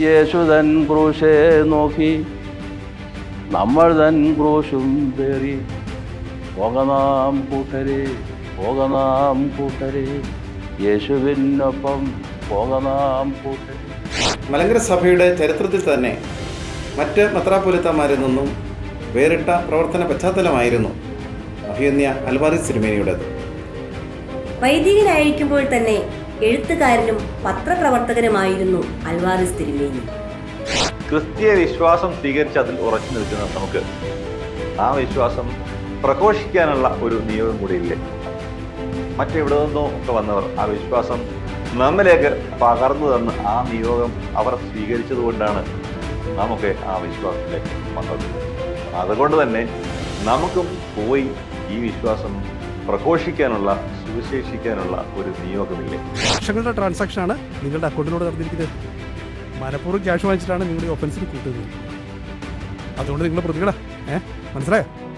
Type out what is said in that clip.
യേശുതൻ ക്രൂശെ നോക്കി. നമ്മൾ തൻ ക്രൂശും പേറി. പോകനാം കൂട്ടരെ പോകനാം കൂട്ടരെ. യേശുവിനൊപ്പം പോകനാം കൂട്ടരെ. മലങ്കര സഭയുടെ ചരിത്രത്തിൽ തന്നെ മറ്റ് മെത്രാപ്പൊലിത്തമാരിൽ നിന്നും വേറിട്ട പ്രവർത്തന പശ്ചാത്തലമായിരുന്നു അഭിയന്യ അൽവാരിസ് സിനിമേനിയുടേത്. വൈദികനായിരിക്കുമ്പോൾ തന്നെ എഴുത്തുകാരനും പത്രപ്രവർത്തകനുമായിരുന്നു അൽവാറിസ് തിരുമേനി. ക്രിസ്തീയ വിശ്വാസം സ്വീകരിച്ച് അതിൽ ഉറച്ചു നിൽക്കുന്ന നമുക്ക് ആ വിശ്വാസം പ്രഘോഷിക്കാനുള്ള ഒരു നിയോഗം കൂടിയില്ലേ മറ്റെവിടെ നിന്നോ ഒക്കെ വന്നവർ ആ വിശ്വാസം നമ്മിലേക്ക് പകർന്നു തന്ന് ആ നിയോഗം അവർ സ്വീകരിച്ചത് കൊണ്ടാണ് നമുക്ക് ആ വിശ്വാസത്തിലേക്ക് വന്നത്. അതുകൊണ്ട് തന്നെ നമുക്കും പോയി ഈ വിശ്വാസം പ്രഘോഷിക്കാനുള്ള സുവിശേഷിക്കാനുള്ള ഒരു നിയോഗമില്ലേ? ലക്ഷങ്ങളുടെ ട്രാൻസാക്ഷൻ ആണ് നിങ്ങളുടെ അക്കൗണ്ടിലൂടെ നടന്നിരിക്കുന്നത് മനഃപൂർവം ക്യാഷ് വാങ്ങിച്ചിട്ടാണ് നിങ്ങളുടെ ഒഫൻസിന് കൂട്ടുന്നത്. അതുകൊണ്ട് നിങ്ങൾ പ്രതികളാ. ഏഹ് മനസ്സിലായോ?